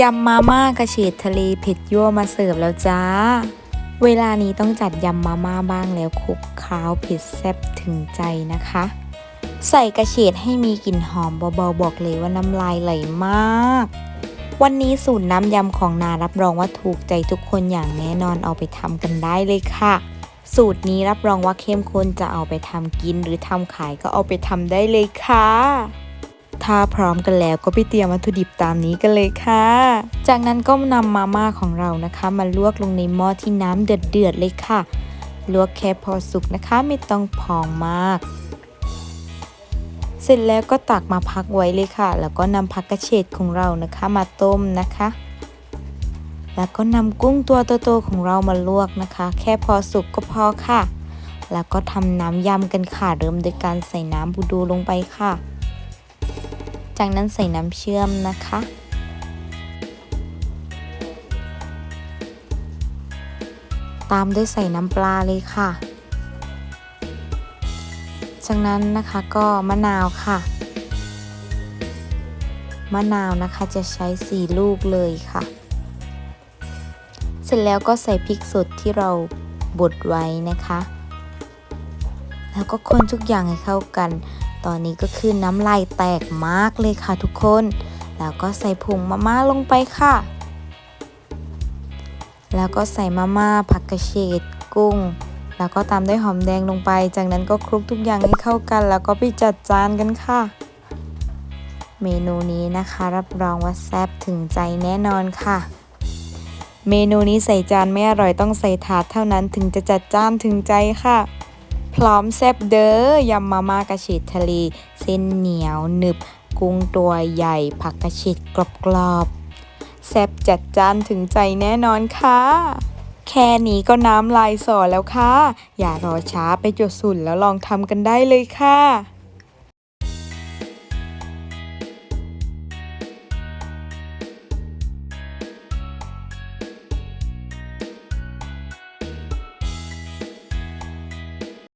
ยำมาม่ากระเฉดทะเลเผ็ดยั่วมาเสิร์ฟแล้วจ้า เวลานี้ต้องจัดยำมาม่าบ้างแล้วคลุกเคล้าวเผ็ดแซ่บถึงใจนะคะ ใส่กระเฉดให้มีกลิ่นหอมเบาๆบอกเลยว่าน้ำลายไหลมาก วันนี้สูตรน้ำยำของนารับรองว่าถูกใจทุกคนอย่างแน่นอนเอาไปทำกันได้เลยค่ะ สูตรนี้รับรองว่าเข้มข้นจะเอาไปทำกินหรือทำขายก็เอาไปทำได้เลยค่ะ ถ้าพร้อมกันแล้วก็ไปเตรียมวัตถุดิบตามนี้กันเลยค่ะ จากนั้นก็นำมาม่าของเรานะคะ มาลวกลงในหม้อที่น้ำเดือดๆเลยค่ะ ลวกแค่พอสุกนะคะ ไม่ต้องพองมาก เสร็จแล้วก็ตักมาพักไว้เลยค่ะ แล้วก็นำผักกระเฉดของเรานะคะ มาต้มนะคะ แล้วก็นำกุ้งตัวโตๆของเรามาลวกนะคะ แค่พอสุกก็พอค่ะแล้วก็ทำน้ำยำกันค่ะ เริ่มโดยการใส่น้ำบูดูลงไปค่ะ จากนั้นใส่น้ำเชื่อมนะคะ ตามด้วยใส่น้ำปลาเลยค่ะ จากนั้นนะคะก็มะนาวค่ะ มะนาวนะคะจะใช้4ลูกเลยค่ะ เสร็จแล้วก็ใส่พริกสดที่เราบดไว้นะคะ แล้วก็คนทุกอย่างให้เข้ากัน ตอนนี้ก็คือน้ำลายแตกมากเลยค่ะทุกคน แล้วก็ใส่ผงมาม่าลงไปค่ะ แล้วก็ใส่มาม่าผักกระเฉดกุ้ง แล้วก็ตามด้วยหอมแดงลงไป จากนั้นก็คลุกทุกอย่างให้เข้ากัน แล้วก็ไปจัดจานกันค่ะ เมนูนี้นะคะรับรองว่าแซ่บถึงใจแน่นอนค่ะ เมนูนี้ใส่จานไม่อร่อยต้องใส่ถาดเท่านั้นถึงจะจัดจ้านถึงใจค่ะ พร้อมแซ่บเด้อยำมาม่ากระชิดทะเล เส้นเหนียวหนึบ กุ้งตัวใหญ่ผักกระชิดกรอบๆแซ่บจัดจ้านถึงใจแน่นอนค่ะ แค่นี้ก็น้ำลายสอแล้วค่ะ อย่ารอช้าไปจดสูตรแล้วลองทำกันได้เลยค่ะ